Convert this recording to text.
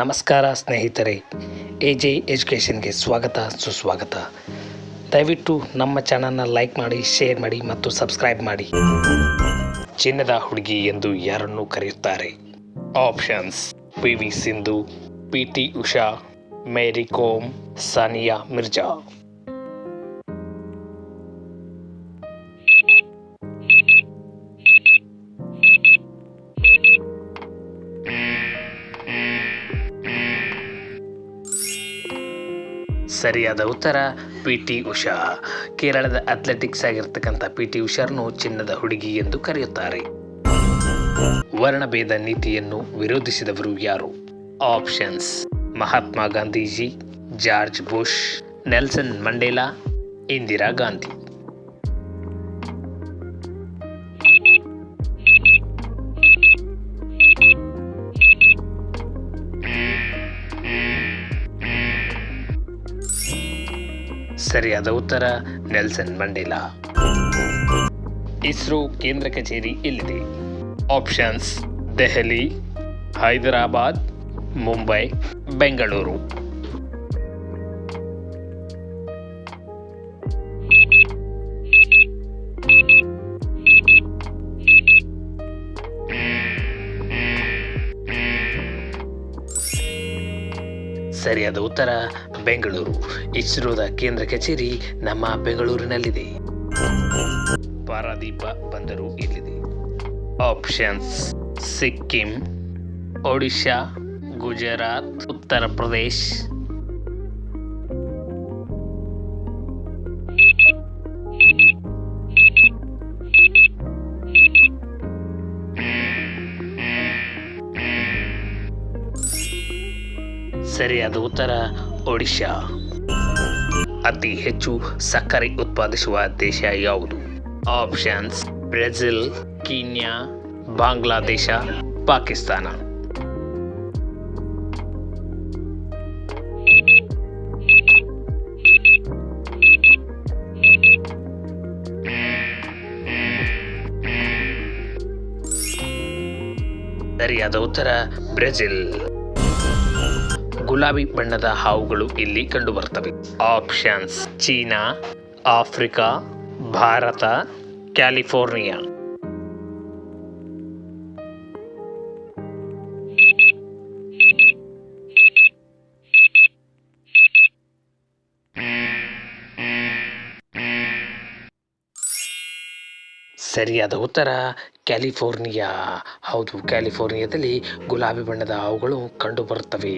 ನಮಸ್ಕಾರ ಸ್ನೇಹಿತರೆ A J ಎಜುಕೇಷನ್ಗೆ ಸ್ವಾಗತ, ಸುಸ್ವಾಗತ. ದಯವಿಟ್ಟು ನಮ್ಮ ಚಾನಲ್ನ ಲೈಕ್ ಮಾಡಿ, ಶೇರ್ ಮಾಡಿ ಮತ್ತು ಸಬ್ಸ್ಕ್ರೈಬ್ ಮಾಡಿ. ಚಿನ್ನದ ಹುಡುಗಿ ಎಂದು ಯಾರನ್ನು ಕರೆಯುತ್ತಾರೆ? Options, P V Sindhu, P T Usha, Mary Kom, Sania Mirza. ಸರಿಯಾದ ಉತ್ತರ ಪಿ ಟಿ ಉಷಾ. ಕೇರಳದ ಅಥ್ಲೆಟಿಕ್ಸ್ ಆಗಿರ್ತಕ್ಕಂಥ ಪಿ ಟಿ ಉಷಾರನ್ನು ಚಿನ್ನದ ಹುಡುಗಿ ಎಂದು ಕರೆಯುತ್ತಾರೆ. ವರ್ಣಭೇದ ನೀತಿಯನ್ನು ವಿರೋಧಿಸಿದವರು ಯಾರು? Options Mahatma Gandhiji, George Bush, Nelson Mandela, Indira Gandhi. ಸರಿಯಾದ ಉತ್ತರ ನೆಲ್ಸನ್ ಮಂಡೇಲಾ. ಇಸ್ರೋ ಕೇಂದ್ರ ಕಚೇರಿ ಎಲ್ಲಿದೆ? ಆಪ್ಷನ್ಸ್ ದೆಹಲಿ ಹೈದರಾಬಾದ್ ಮುಂಬೈ ಬೆಂಗಳೂರು. ಸರಿಯಾದ ಉತ್ತರ ಬೆಂಗಳೂರು. ಇಸ್ರೋದ ಕೇಂದ್ರ ಕಚೇರಿ ನಮ್ಮ ಬೆಂಗಳೂರಿನಲ್ಲಿದೆ. ಪಾರಾದೀಪ ಬಂದರು ಇಲ್ಲಿದೆ. ಆಪ್ಷನ್ಸ್, ಸಿಕ್ಕಿಂ, ಒಡಿಶಾ, ಗುಜರಾತ್, ಉತ್ತರ ಪ್ರದೇಶ್ ಸರಿಯಾದ ಉತ್ತರ, ಒಡಿಶಾ. ಅತಿ ಹೆಚ್ಚು ಸಕ್ಕರೆ ಉತ್ಪಾದಿಸುವ ದೇಶ ಯಾವುದು? Options, Brazil, Kenya, Bangladesh, Pakistan. ಸರಿಯಾದ ಉತ್ತರ, ಬ್ರೆಜಿಲ್. ಗುಲಾಬಿ ಬಣ್ಣದ ಹಾವುಗಳು ಇಲ್ಲಿ ಕಂಡುಬರುತ್ತವೆ options, China, Africa, Bharat, California. ಸರಿಯಾದ ಉತ್ತರ, ಕ್ಯಾಲಿಫೋರ್ನಿಯಾ. ಹೌದು, ಕ್ಯಾಲಿಫೋರ್ನಿಯಾದಲ್ಲಿ ಗುಲಾಬಿ ಬಣ್ಣದ ಹಾವುಗಳು ಕಂಡುಬರುತ್ತವೆ